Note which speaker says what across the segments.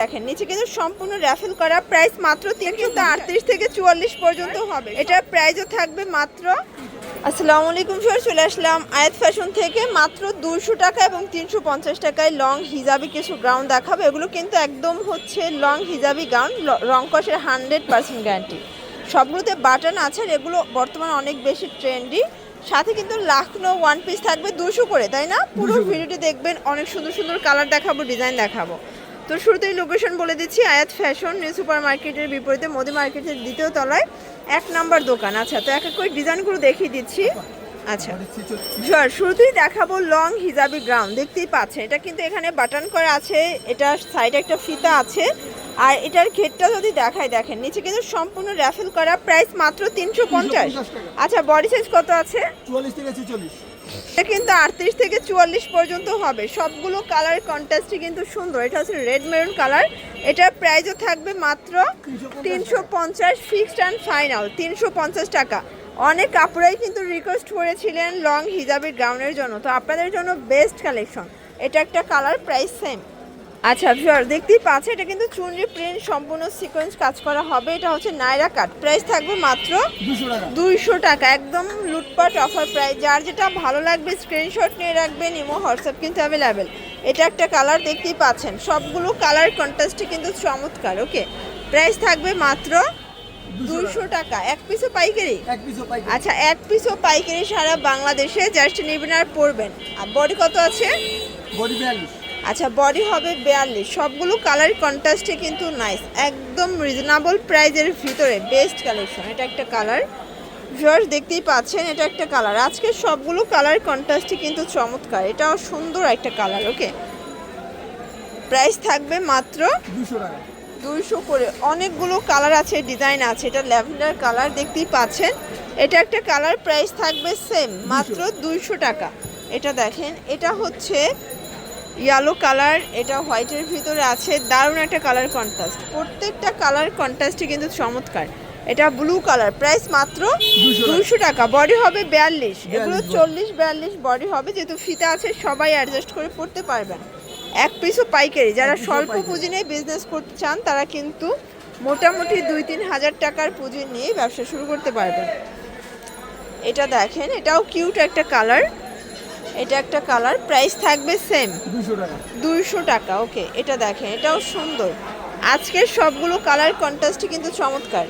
Speaker 1: দেখেন নিচে কিন্তু সম্পূর্ণ র্যাফেল করা। প্রাইস মাত্র তিনশো আটত্রিশ থেকে চুয়াল্লিশ পর্যন্ত হবে। এটার প্রাইসও থাকবে মাত্র আসসালামু আলাইকুম স্যার চলে আসলাম আয়াত ফ্যাশন থেকে। মাত্র দুশো টাকা এবং তিনশো পঞ্চাশ টাকায় লং হিজাবি কিছু গ্রাউন্ড দেখাবো। এগুলো কিন্তু একদম হচ্ছে লং হিজাবি গাউন রং কষের হান্ড্রেড পার্সেন্ট গ্যারান্টি সবগুলোতে বাটন আছে আর এগুলো বর্তমানে অনেক বেশি ট্রেন্ডি সাথে কিন্তু লাখনো ওয়ান পিস থাকবে দুশো করে তাই না? পুরো ভিডিওটি দেখবেন অনেক সুন্দর সুন্দর কালার দেখাবো ডিজাইন দেখাবো। তো শুরুতেই লোকেশন বলে দিচ্ছি, আয়াত ফ্যাশন, নিউ সুপার মার্কেটের বিপরীতে মোদি মার্কেটের দ্বিতীয় তলায় এক নাম্বার দোকান। আচ্ছা তো এক এক করে ডিজাইনগুলো দেখিয়ে দিচ্ছি। আচ্ছা শুরুতেই দেখাবো লং হিজাবি গ্রাউন্ড, দেখতেই পাচ্ছেন। এটা কিন্তু এখানে বাটন করা আছে, এটা সাইডে একটা ফিতা আছে। আর এটার ঘেরটা যদি দেখায় দেখেন নিচে কিন্তু সম্পূর্ণ র্যাফেল করা প্রাইস মাত্র তিনশো পঞ্চাশ। আচ্ছা বডি সাইজ কত আছে?
Speaker 2: চুয়াল্লিশ থেকে ছেচল্লিশ।
Speaker 1: এটা কিন্তু আটত্রিশ থেকে চুয়াল্লিশ পর্যন্ত হবে। সবগুলো কালার কন্ট্রাস্টই কিন্তু সুন্দর। এটা হচ্ছে রেড মেরুন কালার এটার প্রাইসও থাকবে মাত্র তিনশো পঞ্চাশ ফিক্সড অ্যান্ড ফাইনাল তিনশো পঞ্চাশ টাকা। অনেক কাপড়াই কিন্তু রিকোয়েস্ট করেছিলেন লং হিজাবের গাউনের জন্য। তো আপনাদের জন্য বেস্ট কালেকশন এটা একটা কালার প্রাইস সেম আচ্ছা ভিউয়ার দেখতেই পাচ্ছে এটা কিন্তু চুনরি প্রিন্ট সম্পূর্ণ সিকোয়েন্স কাজ করা হবে। এটা হচ্ছে নাইরা কাট। প্রাইস থাকবে মাত্র দুইশো টাকা। একদম লুটপাট অফার প্রাইস যার যেটা ভালো লাগবে স্ক্রিনশট নিয়ে রাখবেন ইমো হোয়াটসঅ্যাপ কিন্তু অ্যাভেলেবেল এটা একটা কালার দেখতেই পাচ্ছেন। সবগুলো কালার কন্ট্রাস্টে কিন্তু চমৎকার ওকে প্রাইস থাকবে মাত্র দুইশো টাকা। এক পিসও পাইকারি?
Speaker 2: এক পিসও পাই
Speaker 1: আচ্ছা এক পিসও পাইকারি সারা বাংলাদেশে। জাস্ট নেবেন আর পরবেন। আর বডি কত আছে?
Speaker 2: বডি বিয়াল্লিশ।
Speaker 1: আচ্ছা বডি হবে বিয়াল্লিশ। সবগুলো কালার কন্ট্রাস্টে কিন্তু নাইস একদম রিজনেবল প্রাইজের ভিতরে বেস্ট কালেকশন এটা একটা কালার ভিউয়ার্স দেখতেই পাচ্ছেন এটা একটা কালার আজকে সবগুলো কালার কন্ট্রাস্টে কিন্তু চমৎকার। এটাও সুন্দর একটা কালার ওকে প্রাইস থাকবে মাত্র দুইশো করে। অনেকগুলো কালার আছে ডিজাইন আছে। এটা ল্যাভেন্ডার কালার দেখতেই পাচ্ছেন। এটা একটা কালার প্রাইস থাকবে সেম মাত্র দুইশো টাকা। এটা দেখেন এটা হচ্ছে ইয়েলো কালার এটা হোয়াইটের ভিতরে আছে দারুণ একটা কালার কন্ট্রাস্ট প্রত্যেকটা কালার কন্ট্রাস্টই কিন্তু চমৎকার। এটা ব্লু কালার প্রাইস মাত্র দুশো টাকা। বডি হবে বিয়াল্লিশ। এগুলো চল্লিশ বিয়াল্লিশ বডি হবে যেহেতু ফিতা আছে সবাই অ্যাডজাস্ট করে পড়তে পারবেন। এক পিসও পাইকারি। যারা স্বল্প পুঁজি নিয়ে বিজনেস করতে চান তারা কিন্তু মোটামুটি দুই তিন হাজার টাকার পুঁজি নিয়ে ব্যবসা শুরু করতে পারবেন। এটা দেখেন এটাও কিউট একটা কালার এটা একটা কালার প্রাইস থাকবে সেম
Speaker 2: দুশো টাকা।
Speaker 1: দুইশো টাকা ওকে এটা দেখেন এটাও সুন্দর। আজকের সবগুলো কালার কন্ট্রাস্টই কিন্তু চমৎকার।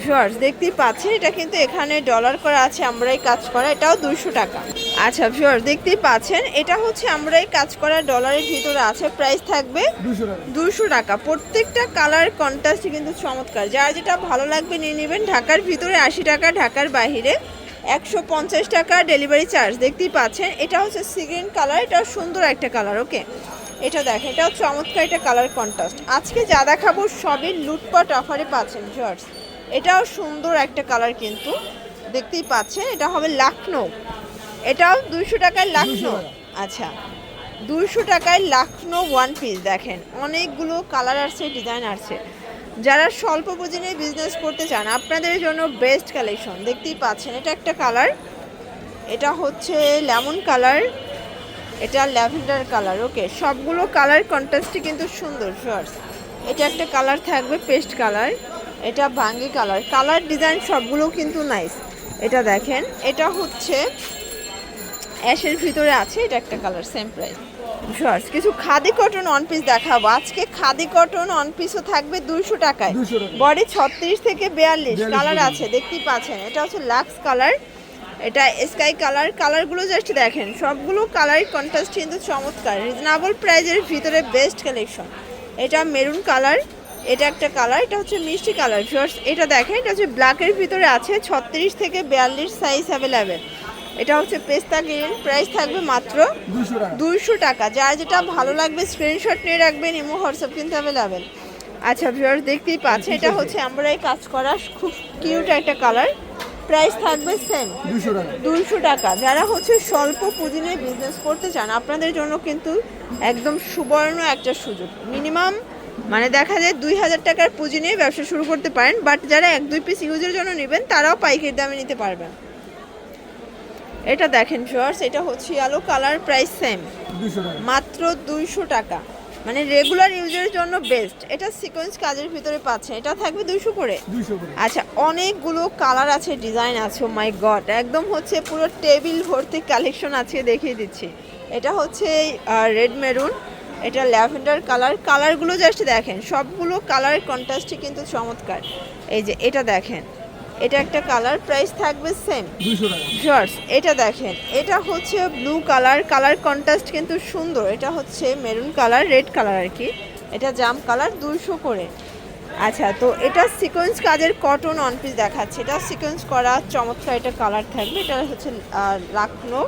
Speaker 1: ভিউয়ার্স দেখতেই পাচ্ছেন এটা কিন্তু এখানে ডলার করা আছে আমরাই কাজ করা এটাও দুইশো টাকা। আচ্ছা ভিউয়ার্স দেখতেই পাচ্ছেন এটা হচ্ছে আমরাই কাজ করা ডলারের ভিতরে আছে প্রাইস থাকবে
Speaker 2: দুশো টাকা।
Speaker 1: প্রত্যেকটা কালার কন্ট্রাস্টই কিন্তু চমৎকার। যার যেটা ভালো লাগবে নিয়ে নেবেন ঢাকার ভিতরে আশি টাকা ঢাকার বাইরে। একশো পঞ্চাশ টাকা ডেলিভারি চার্জ, দেখতেই পাচ্ছেন। এটা হচ্ছে সিগ্রিন কালার, এটা সুন্দর একটা কালার, ওকে? এটা দেখেন, এটাও চমৎকার একটা কালার কন্ট্রাস্ট। আজকে যা দেখাবো সবই লুটপাট অফারে পাচ্ছেন জর্জ এটাও সুন্দর একটা কালার কিন্তু, দেখতেই পাচ্ছেন, এটা হবে লাখনৌ। এটাও দুইশো টাকায় লাখনৌ। আচ্ছা দুইশো টাকায় লাখনৌ ওয়ান পিস দেখেন, অনেকগুলো কালার আছে ডিজাইন আছে যারা স্বল্প পুঁজি নিয়ে বিজনেস করতে চান, আপনাদের জন্য বেস্ট কালেকশন দেখতেই পাচ্ছেন, এটা একটা কালার এটা হচ্ছে লেমন কালার এটা ল্যাভেন্ডার কালার ওকে সবগুলো কালার কন্ট্রাস্টই কিন্তু সুন্দর শর্টস এটা একটা কালার থাকবে পেস্ট কালার এটা ভাঙ্গি কালার কালার ডিজাইন সবগুলো কিন্তু নাইস এটা দেখেন, এটা হচ্ছে অ্যাশের ভিতরে আছে, এটা একটা কালার সেম প্রাইস শর্টস কিছু খাদি কটন অন পিস দেখাবো। আজকে খাদি কটন অন পিসও থাকবে দুইশো টাকায়। বডি ছত্রিশ থেকে বিয়াল্লিশ কালার আছে দেখতেই পাচ্ছেন। এটা হচ্ছে লাক্স কালার এটা স্কাই কালার কালারগুলো জাস্ট দেখেন সবগুলো কালার কন্ট্রাস্ট কিন্তু চমৎকার। রিজনেবল প্রাইজের ভিতরে বেস্ট কালেকশন এটা মেরুন কালার এটা একটা কালার এটা হচ্ছে মিষ্টি কালার ফিওর্স এটা দেখেন এটা হচ্ছে ব্ল্যাকের ভিতরে আছে ছত্রিশ থেকে বিয়াল্লিশ সাইজ অ্যাভেলেবেল এটা হচ্ছে পেস্তা গ্রিন প্রাইস থাকবে মাত্র
Speaker 2: দুশো টাকা
Speaker 1: দুইশো টাকা। যার যেটা ভালো লাগবে স্ক্রিনশট নিয়ে রাখবেন ইমো হোয়াটসঅ্যাপ কিন্তু অ্যাভেলেবেল আচ্ছা ভিউয়ার্স দেখতেই পাচ্ছেন এটা হচ্ছে আমরাই কাজ করা খুব কিউট একটা কালার প্রাইস থাকবে সেম দুইশো টাকা। যারা হচ্ছে স্বল্প পুঁজি নিয়ে বিজনেস করতে চান আপনাদের জন্য কিন্তু একদম সুবর্ণ একটা সুযোগ। মিনিমাম মানে দেখা যায় দুই হাজার টাকার পুঁজি নিয়ে ব্যবসা শুরু করতে পারেন বাট যারা এক দুই পিস ইউজের জন্য নেবেন তারাও পাইকারি দামে নিতে পারবেন। এটা দেখেন শর্টস এটা হচ্ছে আলো কালার প্রাইস সেম মাত্র দুইশো টাকা। মানে রেগুলার ইউজের জন্য বেস্ট এটা সিকোয়েন্স কাজের ভিতরে পাচ্ছেন। এটা থাকবে
Speaker 2: দুইশো করে।
Speaker 1: আচ্ছা অনেকগুলো কালার আছে ডিজাইন আছে মাই গড একদম হচ্ছে পুরো টেবিল ভর্তি কালেকশন আছে দেখিয়ে দিচ্ছি। এটা হচ্ছে রেড মেরুন এটা ল্যাভেন্ডার কালার কালারগুলো জাস্ট দেখেন। সবগুলো কালারের কন্ট্রাস্টই কিন্তু চমৎকার। এই যে এটা দেখেন। এটা একটা কালার প্রাইস থাকবে সেম জর্জ এটা দেখেন এটা হচ্ছে ব্লু কালার কালার কন্ট্রাস্ট কিন্তু সুন্দর। এটা হচ্ছে মেরুন কালার রেড কালার আর কি। এটা জাম কালার দুইশো করে। আচ্ছা তো এটা সিকোয়েন্স কাজের কটন অন পিস দেখাচ্ছে। এটা সিকোয়েন্স করা চমৎকার এটা কালার থাকবে। এটা হচ্ছে লাখনো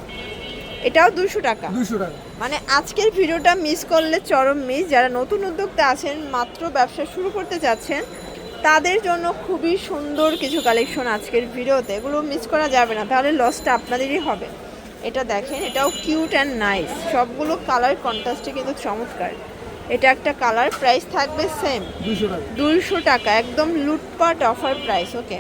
Speaker 1: এটাও দুশো টাকা।
Speaker 2: দুইশো টাকা।
Speaker 1: মানে আজকের ভিডিওটা মিস করলে চরম মিস যারা নতুন উদ্যোক্তা আছেন মাত্র ব্যবসা শুরু করতে যাচ্ছেন তাদের জন্য খুবই সুন্দর কিছু কালেকশন আজকের ভিডিওতে। এগুলো মিস করা যাবে না তাহলে লসটা আপনাদেরই হবে। এটা দেখেন এটাও কিউট অ্যান্ড নাইস সবগুলো কালার কন্ট্রাস্টে কিন্তু চমৎকার। এটা একটা কালার প্রাইস থাকবে সেম
Speaker 2: দুইশো টাকা।
Speaker 1: একদম লুটপাট অফার প্রাইস ওকে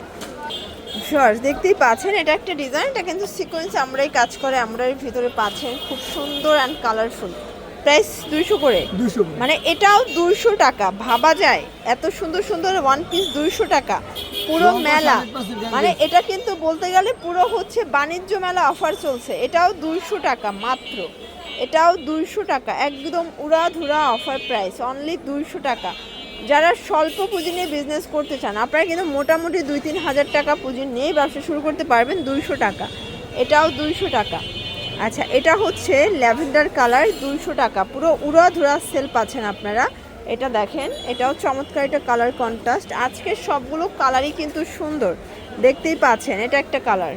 Speaker 1: শর্ট দেখতেই পাচ্ছেন এটা একটা ডিজাইন এটা কিন্তু সিকোয়েন্স আমরাই কাজ করে আমরাই ভিতরে পাচ্ছেন। খুব সুন্দর অ্যান্ড কালারফুল প্রাইস দুইশো করে। মানে এটাও দুইশো টাকা। ভাবা যায় এত সুন্দর সুন্দর ওয়ান পিস দুইশো টাকা। পুরো মেলা। মানে এটা কিন্তু বলতে গেলে পুরো হচ্ছে বাণিজ্য মেলা অফার চলছে। এটাও দুইশো টাকা মাত্র। এটাও দুইশো টাকা। একদম উড়াধুরা অফার প্রাইস অনলি দুইশো টাকা। যারা স্বল্প পুঁজি নিয়ে বিজনেস করতে চান আপনারা কিন্তু মোটামুটি দুই তিন হাজার টাকা পুঁজি নিয়েই ব্যবসা শুরু করতে পারবেন দুইশো টাকা। এটাও দুইশো টাকা। আচ্ছা এটা হচ্ছে ল্যাভেন্ডার কালার, দুইশো টাকা। পুরো উড়াধুরা সেল পাচ্ছেন আপনারা। এটা দেখেন, এটাও চমৎকার একটা কালার কন্ট্রাস্ট। আজকে সবগুলো কালারই কিন্তু সুন্দর। দেখতেই পাচ্ছেন, এটা একটা কালার।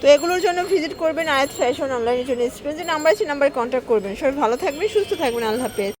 Speaker 1: তো এগুলোর জন্য ভিজিট করবেন আয়াত ফ্যাশন অনলাইনের জন্য। স্ক্রিন যে নাম্বার আছে নাম্বারে কন্ট্যাক্ট করবেন। সবাই ভালো থাকবেন, সুস্থ থাকবেন। আল্লাহ হাফেজ।